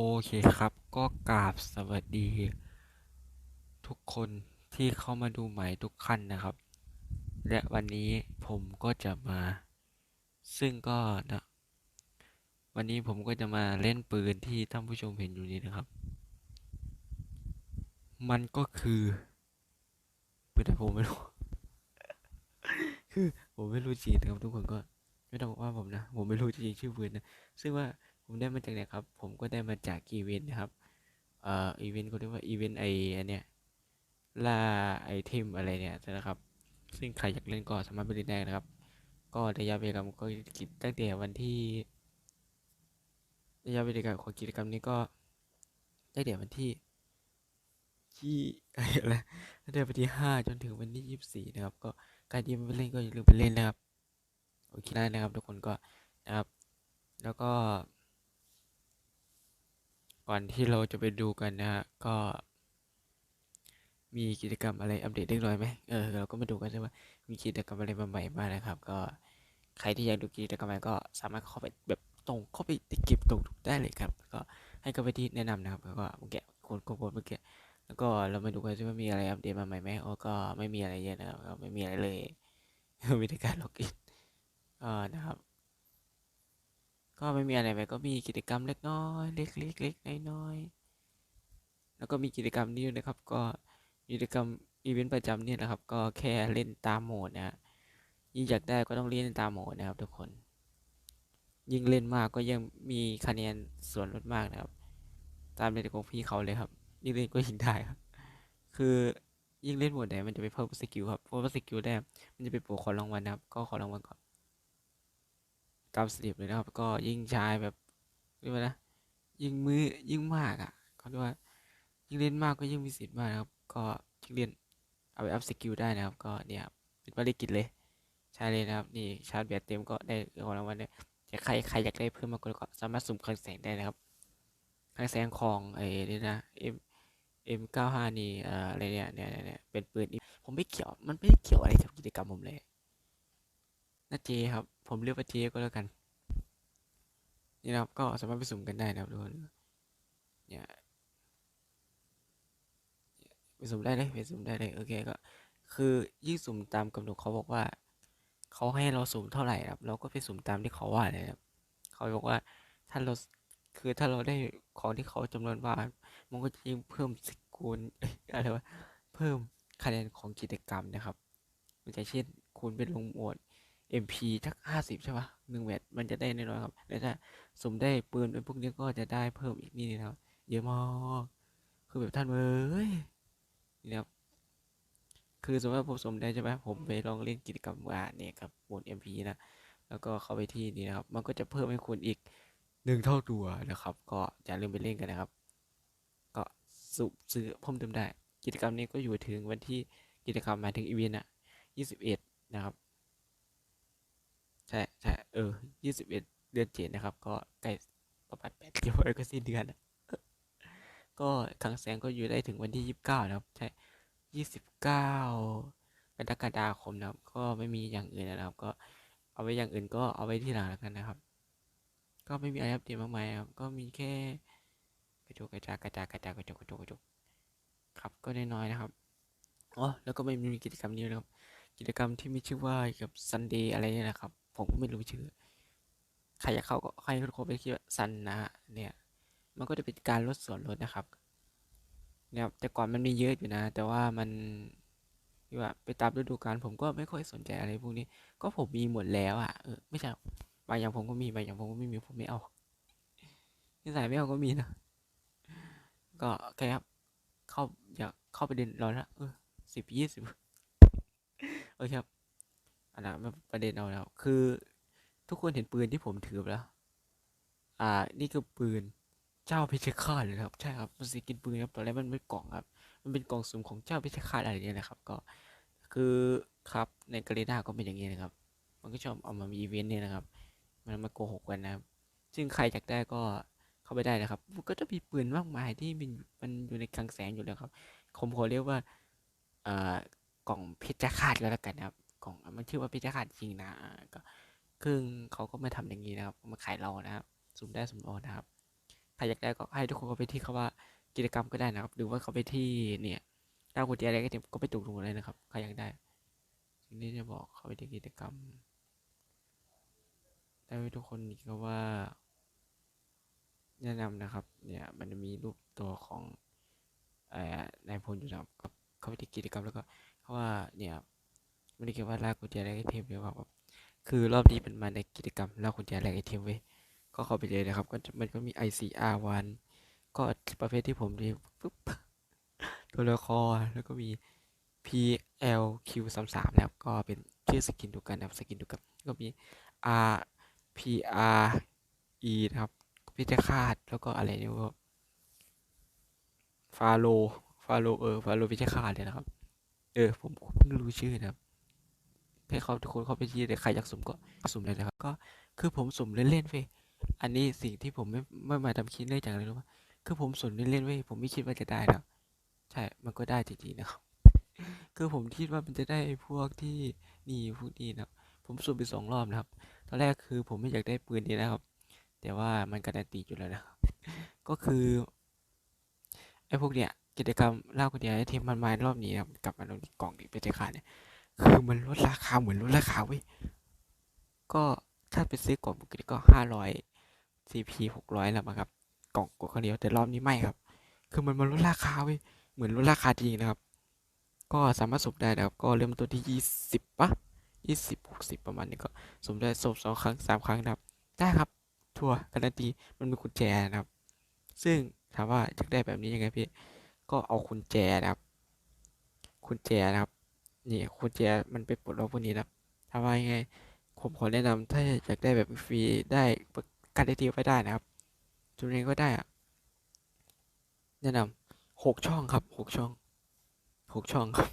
โอเคครับ ก็กราบสวัสดี ทุกคนที่เข้ามาดูใหม่ทุกขั้นนะครับ และวันนี้ผมก็จะมา ซึ่งก็นะวันนี้ผมก็จะมาเล่นปืนที่ท่านผู้ชมเห็นอยู่นี้นะครับ มันก็คือปืนแต่ผมไม่รู้คือผมไม่รู้จริงนะครับทุกคนก็ไม่ต้องว่าผมนะ ผมไม่รู้จริงชื่อปืนนะ ซึ่งว่า ผมได้มาจากไหนครับ ผมก็ได้มาจากอีเวนต์นะครับ เอ่อ อีเวนต์เขาเรียกว่าอีเวนต์ไออันเนี้ยล่าไอเทมอะไรเนี่ยนะครับ ซึ่งใครอยากเล่นก็สามารถไปเล่นได้นะครับ ก็ระยะเวลาก็กิจตั้งแต่วันที่ระยะเวลาของกิจกรรมนี้ก็ตั้งแต่วันที่ที่อะไรตั้งแต่วันที่ห้าจนถึงวันที่ยี่สิบสี่นะครับ ก็ใครที่ไม่เล่นก็อย่าลืมไปเล่นนะครับ โอเคได้นะครับทุกคนก็นะครับ แล้วก็ ก่อนที่เราจะไปดูกันนะฮะก็ มีกิจกรรมอะไรอัปเดตเล็กน้อยไหมเออเราก็มาดูกันใช่ว่ามีกิจกรรมอะไรใหม่ๆบ้างนะครับ ก็ใครที่อยากดูกิจกรรมอะไรก็สามารถเข้าไปแบบตรงเข้าไปติดเก็บตรงได้เลยครับ ก็ให้เข้าไปที่แนะนำนะครับแล้วก็เมื่อกี้คนกดเมื่อกี้แล้วก็เรามาดูกันใช่ว่ามีอะไรอัปเดตมาใหม่ไหมโอ้ก็ไม่มีอะไรเยอะนะครับไม่มีอะไรเลยมีแต่การล็อกอินก็นะครับ ก็ไม่มีอะไรไปก็มีกิจกรรมเล็กน้อยเล็กเล็กเล็กน้อยๆแล้วก็มีกิจกรรมนี้ด้วยนะครับ ก็กิจกรรมอีเวนต์ประจำเนี่ยนะครับ ก็แค่เล่นตามโหมดนะฮะยิ่งอยากได้ก็ต้องเล่นตามโหมดนะครับ ทุกคน ยิ่งเล่นมากก็ยังมีคะแนนส่วนลดมากนะครับ ตามเล่นของพี่เขาเลยครับยิ่งเล่นก็ยิ่งได้ครับ คือยิ่งเล่นโหมดไหนมันจะไปเพิ่มสกิลครับเพราะว่าสกิลได้มันจะไปปลูกขอรางวัลนะครับ ก็ขอรางวัลก่อน ตามสเต็ปเลยนะครับ ก็ยิ่งใช้แบบเรียกว่านะยิ่งมือยิ่งมากอะเขาเรียกว่ายิ่งเล่นมากก็ยิ่งมีสิทธิ์มากนะครับ ก็ยิ่งเล่นเอาไปอัพสกิลได้นะครับ ก็เนี่ยครับเป็นภารกิจเลยใช้เลยนะครับ นี่ชาร์จแบตเต็มก็ได้ของรางวัลเนี่ยแต่ใครใครอยากได้เพิ่มมากก็สามารถสุ่มคลังแสงได้นะครับคลังแสงของไอ้นี่นะ M M เก้าห้านี่อ่ออะไรเนี่ยเนี่ยเนี่ยเป็นปืนผมไม่เกี่ยวมันไม่เกี่ยวอะไรกับกิจกรรมผมเลย นาเจครับ ผมเรียกว่าเจก็แล้วกัน นี่นะครับ ก็สามารถไปสุ่มกันได้นะครับทุกคนเนี่ยไปสุ่มได้เลยไปสุ่มได้เลยโอเคก็ คือยิ่งสุ่มตามกำหนดเขาบอกว่า เขาให้เราสุ่มเท่าไหร่ครับ เราก็ไปสุ่มตามที่เขาว่าเลยครับเขาบอกว่าถ้าเราคือถ้าเราได้ของที่เขาจำนวนมามันก็จะยิ่งเพิ่มสกุลอะไรวะเพิ่มคะแนนของกิจกรรมนะครับมันจะเช่น คุณเป็นลงโหมด MP สักห้าสิบใช่ปะหนึ่งแมตช์มันจะได้น้อยๆครับแล้วถ้าสุ่มได้ปืนไอ้พวกนี้ก็จะได้เพิ่มอีกนี่นะครับ เยอะมากคือแบบท่านเอ้ยนี่นะครับ คือสมมติว่าผมสุ่มได้ใช่ไหมผมไปลองเล่นกิจกรรมว่าเนี่ยครับโหมด MP นะแล้วก็เข้าไปที่นี่นะครับ มันก็จะเพิ่มให้คุณอีกหนึ่งเท่าตัวนะครับ ก็อย่าลืมไปเล่นกันนะครับ ก็สุซื้อเพิ่มเติมได้ กิจกรรมนี้ก็อยู่ถึงวันที่กิจกรรมมาถึงอีเวนต์อะยี่สิบเอ็ดนะครับ ใช่ใช่เออยี่สิบเอ็ดเดือนเจ็ดนะครับ ก็ใกล้ประมาณแปดเดียวก็สิ้นเดือนก็คลังแสงก็อยู่ได้ถึงวันที่ยี่สิบเก้านะครับ ใช่ยี่สิบเก้ากรกฎาคมนะครับ ก็ไม่มีอย่างอื่นนะครับ ก็เอาไว้อย่างอื่นก็เอาไว้ที่หลังแล้วกันนะครับ ก็ไม่มีอะไรอัปเดตมากมายครับ ก็มีแค่กระจกกระจากระจากระจากระจกกระจกกระจกครับ ก็น้อยๆนะครับอ๋อแล้วก็ไม่มีกิจกรรมนี้นะครับ กิจกรรมที่มีชื่อว่าเกี่ยวกับซันเดย์อะไรนี่นะครับ ผมก็ไม่รู้ชื่อ ใครอยากเข้าก็ใครเข้าไปคิดว่าซันนะ เนี่ย มันก็จะเป็นการลดส่วนลดนะครับเนี่ยแต่ก่อนมันมีเยอะอยู่นะ แต่ว่ามันที่ว่าไปตามฤดูกาลผมก็ไม่ค่อยสนใจอะไรพวกนี้ ก็ผมมีหมดแล้วอะเออไม่ใช่บางอย่างผมก็มีบางอย่างผมก็ไม่มีผมไม่เอานิสัยไม่เอาก็มีนะก็โอเครับ เข้าอยากเข้าไปเด็นเราละเออสิบยี่สิบโอเคครับ อันนั้นประเด็นเอาแล้ว คือทุกคนเห็นปืนที่ผมถือไปแล้ว อ่า นี่คือปืนเจ้าเพชรฆาตเลยครับ ใช่ครับ มันสกินปืนครับ ตอนแรกมันไม่กล่องครับ มันเป็นกล่องสุ่มของเจ้าเพชรฆาตอะไรเนี่ยนะครับ ก็ คือครับในกาเลน่าก็เป็นอย่างนี้นะครับ มันก็ชอบเอามามีอีเวนต์เนี่ยนะครับ มันมาโกหกกันนะครับ ซึ่งใครอยากได้ก็เข้าไปได้นะครับ มันก็จะมีปืนมากมายที่มันมันอยู่ในคลังแสงอยู่แล้วครับ ผมขอเรียกว่า อ่า กล่องเพชรฆาตก็แล้วกันนะครับ กล่องมันชื่อว่าเพชรฆาจริงนะก็ครึ่งเขาก็มาทำอย่างนี้นะครับ มาขายเรานะครับสุ่มได้สุ่มออนะครับใครอยากได้ก็ให้ทุกคนไปที่คำว่ากิจกรรมก็ได้นะครับ หรือว่าเขาไปที่เนี่ยหน้ากุญแจอะไรก็เต็มก็ไปตุกตรงเลยนะครับใครอยากได้สิ่งที่จะบอกเขาไปที่กิจกรรมได้ให้ทุกคนอีกก็ว่า แนะนำนะครับ เนี่ยมันจะมีรูปตัวของนายพลอยู่นะครับกับเข้าไปที่กิจกรรมแล้วก็เขาว่าเนี่ย ไม่ได้เกี่ยวว่าลากกุญแจแลกไอเทมหรือว่าแบบคือรอบนี้เป็นมาในกิจกรรมลากกุญแจแลกไอเทมเว้ยก็เข้าไปเลยนะครับก็มันก็มี ICR1 ก็ประเภทที่ผมที่ปุ๊บตัวละครแล้วก็มี PLQ33 นะครับก็เป็นชื่อสกินดูกันนะครับสกินดูกันก็มี RPRE นะครับพิจคาตแล้วก็อะไรนี่ก็ฟาโลฟาโลเออฟาโลพิจคาตเลยนะครับ เออผมเพิ่งรู้ชื่อนะครับ ให้เขาทุกคนเข้าไปที่เลยใครอยากสุ่มก็สุ่มเลยนะครับก็คือผมสุ่มเล่นๆเว้ยอันนี้สิ่งที่ผมไม่ไม่มาทำคิดเนื่องจากอะไรรู้ป่ะคือผมสุ่มเล่นๆเว้ยผมไม่คิดว่าจะได้นะใช่มันก็ได้จริงๆนะครับคือผมคิดว่ามันจะได้พวกที่นี่พวกนี้นะผมสุ่มไปสองรอบนะครับ ตอนแรกคือผมไม่อยากได้ปืนนี้นะครับ แต่ว่ามันการันตีอยู่แล้วนะครับ ก็คือไอ้พวกเนี้ยกิจกรรมเล่ากันเดียวไอ้ทีมมันมารอบนี้นะครับกลับมาลงกล่องดิเป็นขาเนี่ย คือมันลดราคาเหมือนลดราคาเว้ย ก็ถ้าไปซื้อกล่องปกติก็ห้าร้อย CP หกร้อยแล้วมั้งครับ กล่องกดคนเดียวแต่รอบนี้ไม่ครับ คือมันมาลดราคาเว้ย เหมือนลดราคาจริงนะครับ ก็สามารถสุ่มได้นะครับ ก็เริ่มต้นที่ยี่สิบปะยี่สิบหกสิบประมาณนี้ก็สุ่มได้สุ่มสองครั้งสามครั้งนะครับ ได้ครับ ทัวร์การันตีมันมีกุญแจนะครับ ซึ่งถามว่าอยากได้แบบนี้ยังไงพี่ ก็เอากุญแจนะครับกุญแจนะครับ นี่กุญแจมันไปปลดล็อกพวกนี้นะครับถามว่ายังไงผมขอแนะนำถ้าอยากได้แบบฟรีได้การันตีไปได้นะครับจุดนี้ก็ได้อะแนะนำหกช่องครับหกช่องหกช่องครับ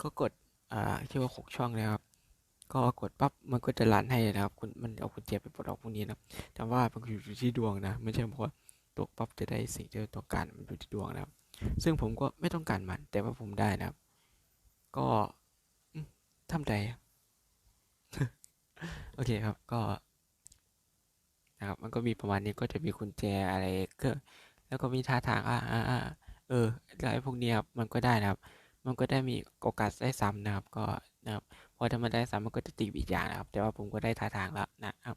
ก็กดอ่าชื่อว่าหกช่องนะครับ ก็กดปั๊บมันก็จะรันให้นะครับคุณมันเอากุญแจไปปลดออกพวกนี้นะแต่ว่ามันอยู่ที่ดวงนะไม่ใช่เพราะว่าตกปั๊บจะได้สิ่งที่เราต้องการมันอยู่ที่ดวงนะครับ ซึ่งผมก็ไม่ต้องการมันแต่ว่าผมได้นะครับ ก็อืมทำใจโอเคครับก็นะครับมันก็มีประมาณนี้ก็จะมีกุญแจอะไรก็แล้วก็มีท่าทางอ่าอ่าเออไอ้พวกเนี้ยครับมันก็ได้นะครับ มันก็ได้มีโอกาสได้ซ้ำนะครับ ก็นะครับพอถ้ามันได้ซ้ำมันก็จะตีอีกอย่างนะครับ แต่ว่าผมก็ได้ท่าทางแล้วนะครับ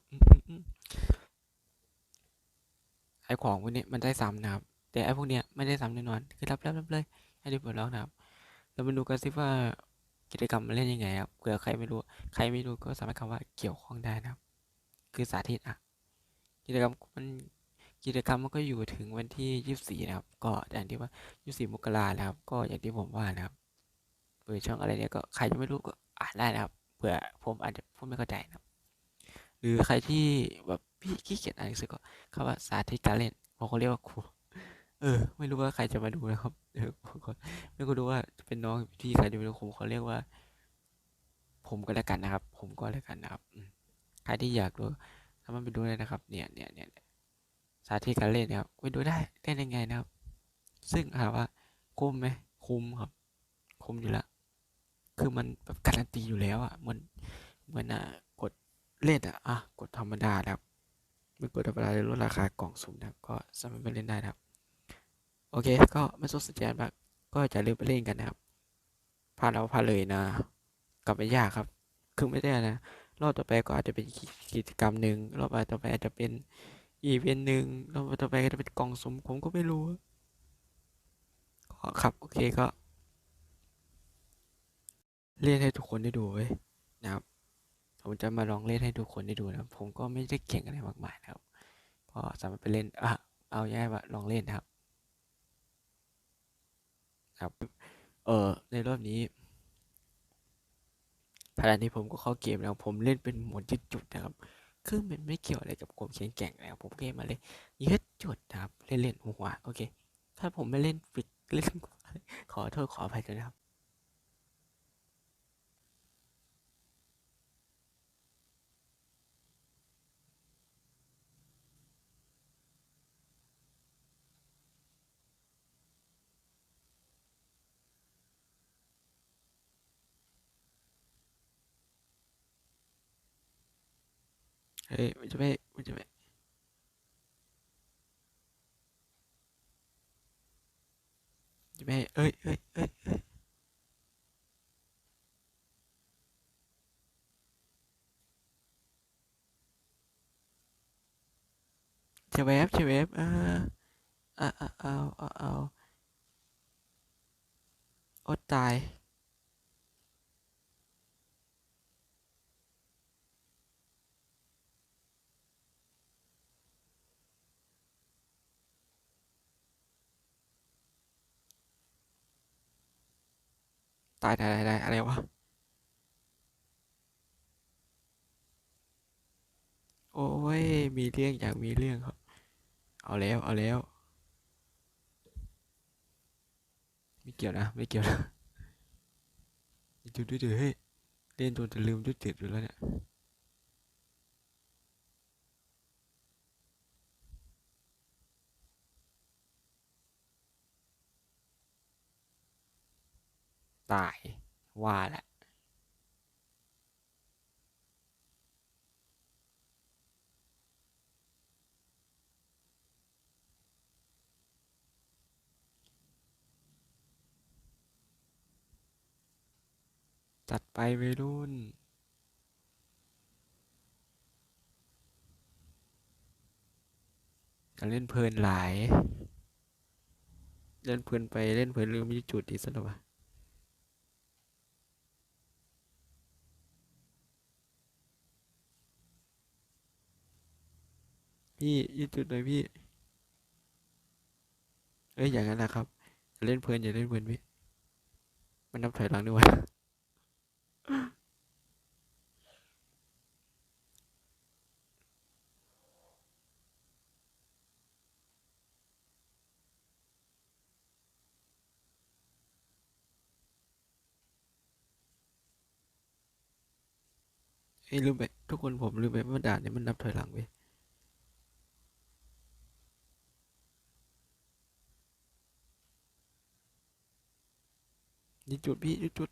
ไอ้ของพวกนี้มันได้ซ้ำนะครับ แต่ไอ้พวกเนี้ยไม่ได้ซ้ำแน่นอนคือรับรับรับเลยให้ดูเปิดแล้วนะครับ เรามาดูกันสิว่ากิจกรรมมันเล่นยังไงครับเผื่อใครไม่รู้ ใครไม่รู้ก็สามารถคำว่าเกี่ยวข้องได้นะครับ คือสาธิตอะ กิจกรรมมันกิจกรรมมันก็อยู่ถึงวันที่ยี่สิบสี่นะครับ ก็อย่างที่ว่ายี่สิบสี่มกรานะครับ ก็อย่างที่ผมว่านะครับเปิดช่องอะไรเนี่ยก็ใครยังไม่รู้ก็อ่านได้นะครับ เผื่อผมอาจจะพูดไม่เข้าใจนะครับ หรือใครที่แบบพี่ขี้เกียจอ่านหนังสือก็คำว่าสาธิตการเล่นผมเขาเรียกว่าครู เออ ไม่รู้ว่าใครจะมาดูนะครับเออผมก็ไม่ก็รู้ว่าจะเป็นน้องพี่ใครจะมาดูผมเขาเรียกว่า ผมก็แล้วกันนะครับ ผมก็แล้วกันนะครับใครที่อยากดูสามารถไปดูได้นะครับ เนี่ยเนี่ยเนี่ยสาธิตการเล่นนะครับไปดูได้เล่นยังไงนะครับ ซึ่งถามว่าคุ้มไหมคุ้มครับ คุ้มอยู่แล้วคือมันแบบการันตีอยู่แล้วอะเหมือนเหมือนอะกดเล่นอะอะกดธรรมดานะครับไม่กดธรรมดาเลยลดราคากล่องสุ่มนะครับก็สามารถไปเล่นได้นะครับ โอเค ก็ไม่สนใจมากก็จะลืมไปเล่นกันนะครับพาดแล้วพาเลยนะกลับไม่ยากครับ คือไม่ได้นะ รอบต่อไปก็อาจจะเป็นกิจกรรมหนึ่งรอบต่อไปอาจจะเป็นอีเวนต์หนึ่งรอบต่อไปก็จะเป็นกล่องสมผมก็ไม่รู้ก็ครับ โอเคก็ เล่นให้ทุกคนได้ดูเว้ยนะครับ ผมจะมาลองเล่นให้ทุกคนได้ดูนะผมก็ไม่ได้เก่งอะไรมากมายนะครับ ก็สามารถไปเล่นอะเอาง่ายว่าลองเล่นนะครับ ครับ เออในรอบนี้ขณะที่ผมก็เข้าเกมแล้ว ผมเล่นเป็นหมดยืดจุดนะครับ คือมันไม่เกี่ยวอะไรกับความแข็งแกร่งแล้ว ผมเล่นมาเลยยืดจุดนะครับ เล่นเล่นหัวโอเค ถ้าผมไม่เล่นฟิกเล่นขอโทษขออภัยด้วยนะครับ 네, 맨점에, 맨점에. 맨점에, ơi, ơi, ơi, ơi. Chào bé, chào bé. À, à, à, à, à, à. Ốt tài. ตายตายตายตายอะไรวะ โอ้ย มีเรื่องอยากมีเรื่องครับ เอาแล้ว เอาแล้ว ไม่เกี่ยวนะ ไม่เกี่ยวนะจุดด้วยเฮ้ย เล่นตัวจะลืมจุดจุดอยู่แล้วเนี่ย ตายว่าแหละจัดไปวัยรุ่นการเล่นเพลินหลาย เล่นเพลินไปเล่นเพลินลืมมีจุดอีกสักหน่อย พี่ยืดจุดหน่อยพี่ เอ้ยอย่างนั้นนะครับ เล่นเพลินอย่าเล่นเพลินพี่มันนับถอยหลังด้วยเอ้ยลืมไปทุกคนผมลืมไปว่าด่านเนี่ยมันนับถอยหลังเว้ ยนี่จุดพี่นี่จุด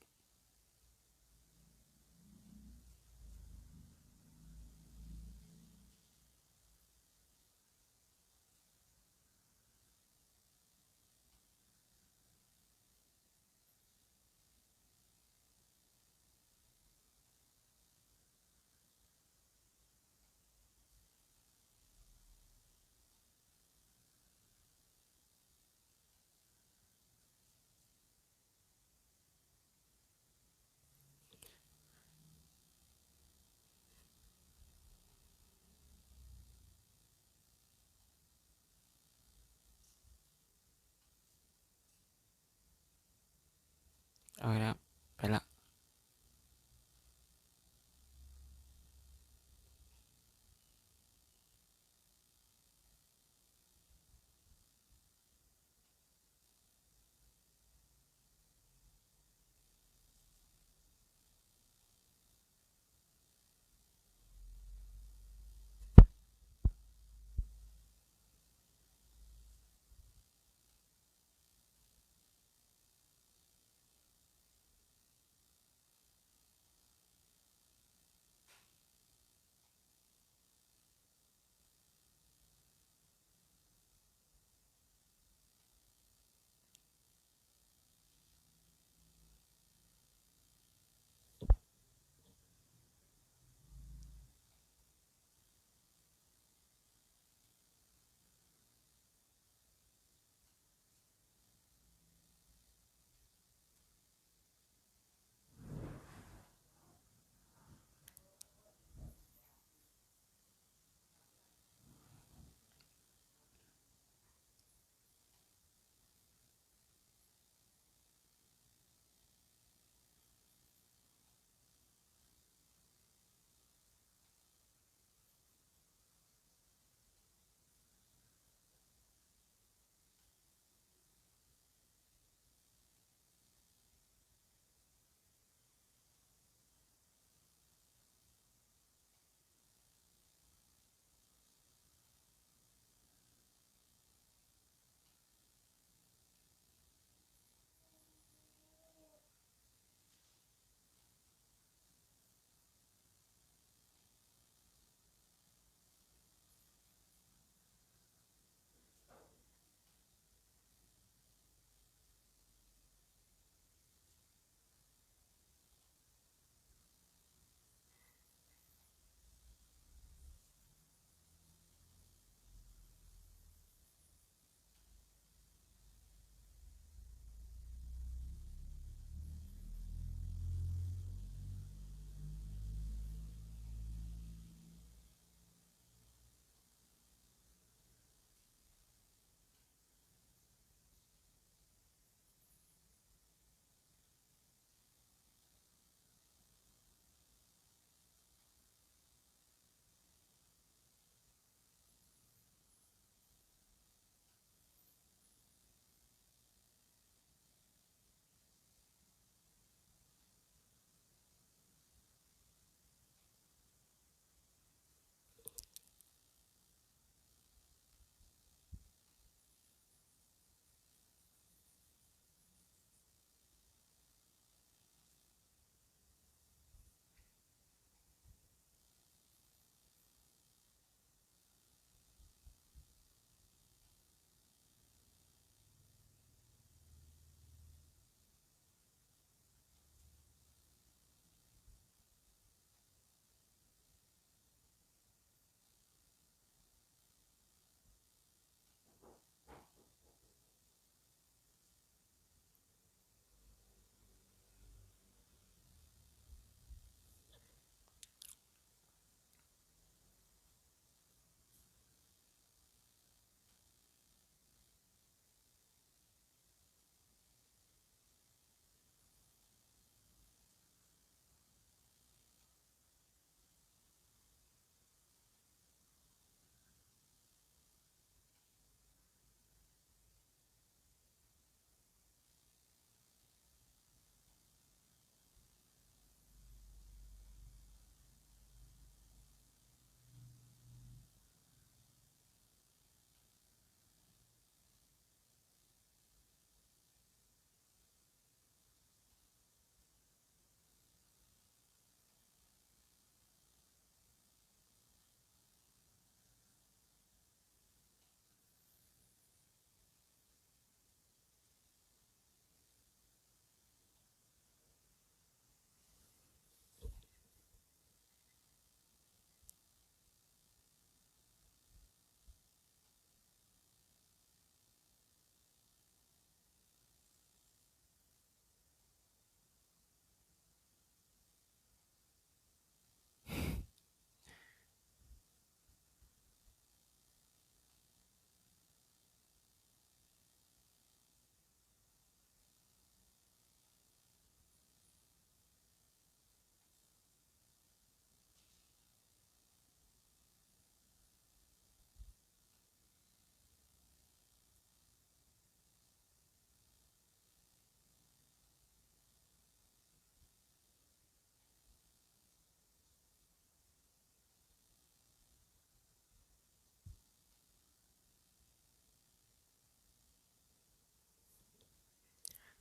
เ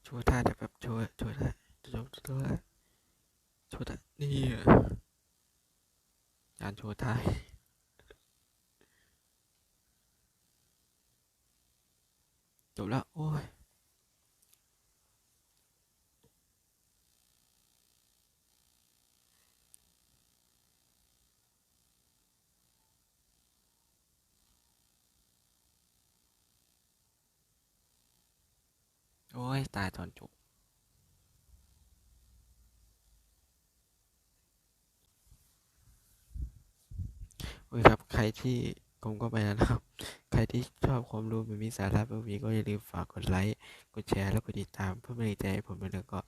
ช่วยได้แบบช่วยช่วยได้ช่วยช่วยช่วยได้นี่การช่วยได้จบแล้วโอ้ย โอ้ย ตายตอนจบ โอเคครับ ใครที่ผมก็ไปแล้วนะครับ ใครที่ชอบความรู้แบบมีสาระแบบนี้ก็อย่าลืมฝากกดไลค์ กดแชร์ แล้วกดติดตามเพื่อเป็นกำลังใจให้ผมด้วยแล้วก็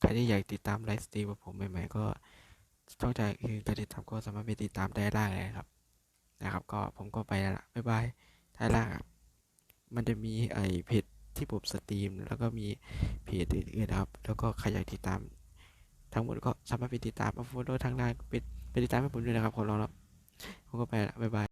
ใครที่อยากติดตามไลฟ์สตรีมของผมใหม่ๆก็ช่องทางคือการติดตามก็สามารถไปติดตามได้ล่างเลยครับ นะครับ ก็ผมก็ไปแล้วล่ะบ๊ายบายท้ายล่างมันจะมีไอเพจ ที่ผมสตรีม แล้วก็มีเพจอื่นๆนะครับ แล้วก็ใครอยากติดตาม ทั้งหมดก็สามารถไปติดตามมาโฟโต้ทางล่างไปไปติดตามให้ผมด้วยนะครับขอร้องแล้วผมก็ไปละบ๊ายบาย